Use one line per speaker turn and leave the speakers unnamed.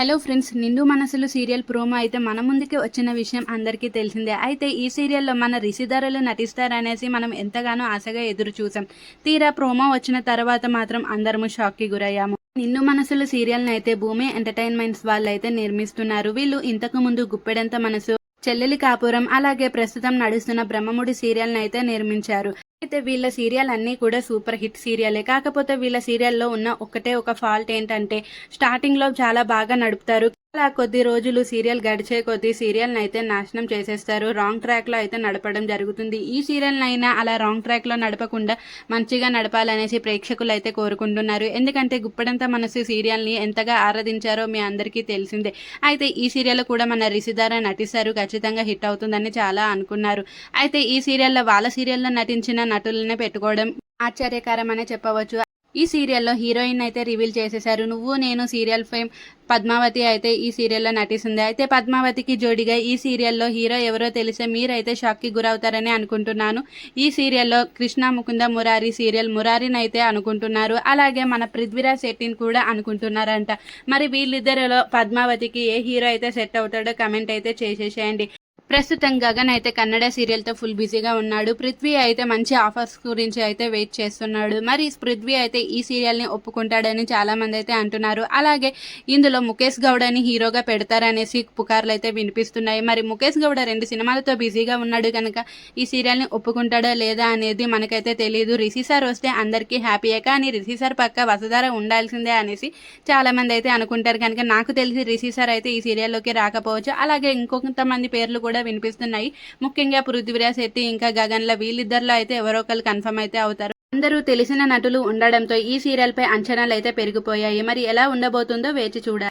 Hello friends నిండు మనసులు serial promo అయితే మన ముందుకి వచ్చిన విషయం అందరికీ తెలిసిందే. అయితే ఈ సీరియల్లో మన రిషిధరలు నటిస్తారనేసి మనం ఎంతగానో ఆశగా ఎదురు చూసాం. తీరా ప్రోమో వచ్చిన తర్వాత మాత్రం అందరము షాక్కి గురయ్యాము. నిన్ను మనసులు సీరియల్ని అయితే భూమి ఎంటర్టైన్మెంట్స్ వాళ్ళు అయితే నిర్మిస్తున్నారు. వీళ్ళు ఇంతకు ముందు గుప్పెడంత మనసు చెల్లెలి కాపురం అలాగే ప్రస్తుతం నడుస్తున్న బ్రహ్మముడి సీరియల్ని అయితే నిర్మించారు. అయితే వీళ్ళ సీరియల్ అన్నీ కూడా సూపర్ హిట్ సీరియలే. కాకపోతే వీళ్ళ సీరియల్లో ఉన్న ఒకటే ఒక ఫాల్ట్ ఏంటంటే స్టార్టింగ్లో చాలా బాగా నడుపుతారు అలా కొద్ది రోజులు సీరియల్ గడిచే కొద్ది సీరియల్ అయితే నాశనం చేసేస్తారు. రాంగ్ ట్రాక్లో అయితే నడపడం జరుగుతుంది. ఈ సీరియల్ అయినా అలా రాంగ్ ట్రాక్లో నడపకుండా మంచిగా నడపాలనేసి ప్రేక్షకులు అయితే కోరుకుంటున్నారు. ఎందుకంటే గుప్పడంత మనసు సీరియల్ని ఎంతగా ఆరాధించారో మీ అందరికీ తెలిసిందే. అయితే ఈ సీరియల్ కూడా మన రిషిధార నటిస్తారు. ఖచ్చితంగా హిట్ అవుతుందని చాలా అనుకున్నారు. అయితే ఈ సీరియల్లో వాళ్ళ సీరియల్లో నటించిన నటులనే పెట్టుకోవడం ఆశ్చర్యకరమనే చెప్పవచ్చు. ఈ సీరియల్లో హీరోయిన్ అయితే రివీల్ చేసేశారు నువ్వు నేను సీరియల్ ఫేమ్ పద్మావతి అయితే ఈ సీరియల్లో నటిస్తుంది. అయితే పద్మావతికి జోడిగా ఈ సీరియల్లో హీరో ఎవరో తెలిసే మీరైతే షాక్కి గురవుతారని అనుకుంటున్నాను. ఈ సీరియల్లో కృష్ణ ముకుంద మురారి సీరియల్ మురారిని అయితే అనుకుంటున్నారు. అలాగే మన పృథ్వీరాజ్ శెట్టిని కూడా అనుకుంటున్నారంట. మరి వీళ్ళిద్దరిలో పద్మావతికి ఏ హీరో అయితే సెట్ అవుతాడో కమెంట్ అయితే చేసేసేయండి. ప్రస్తుతం గగన్ అయితే కన్నడ సీరియల్తో ఫుల్ బిజీగా ఉన్నాడు. పృథ్వీ అయితే మంచి ఆఫర్స్ గురించి అయితే వెయిట్ చేస్తున్నాడు. మరి పృథ్వీ అయితే ఈ సీరియల్ని ఒప్పుకుంటాడని చాలా మంది అయితే అంటున్నారు. అలాగే ఇందులో ముఖేష్ గౌడ్ అని హీరోగా పెడతారనేసి పుకార్లు అయితే వినిపిస్తున్నాయి. మరి ముఖేష్ గౌడ రెండు సినిమాలతో బిజీగా ఉన్నాడు కనుక ఈ సీరియల్ని ఒప్పుకుంటాడా లేదా అనేది మనకైతే తెలియదు రిషి సార్ వస్తే అందరికీ హ్యాపీయే. కానీ రిషి సార్ పక్క వసదార ఉండాల్సిందే అనేసి చాలా మంది అయితే అనుకుంటారు. కనుక నాకు తెలిసి రిషి సార్ అయితే ఈ సీరియల్లోకి రాకపోవచ్చు. అలాగే ఇంకొంతమంది పేర్లు కూడా వినిపిస్తున్నాయి. ముఖ్యంగా పృథ్వీరాజ్ శెట్టి ఇంకా గగన్ల వీళ్ళిద్దరిలో అయితే ఎవరో ఒకరు కన్ఫర్మ్ అయితే అవుతారు. అందరూ తెలిసిన నటులు ఉండడంతో ఈ సీరియల్ పై అంచనాలు అయితే పెరిగిపోయాయి. మరి ఎలా ఉండబోతుందో వేచి చూడాలి.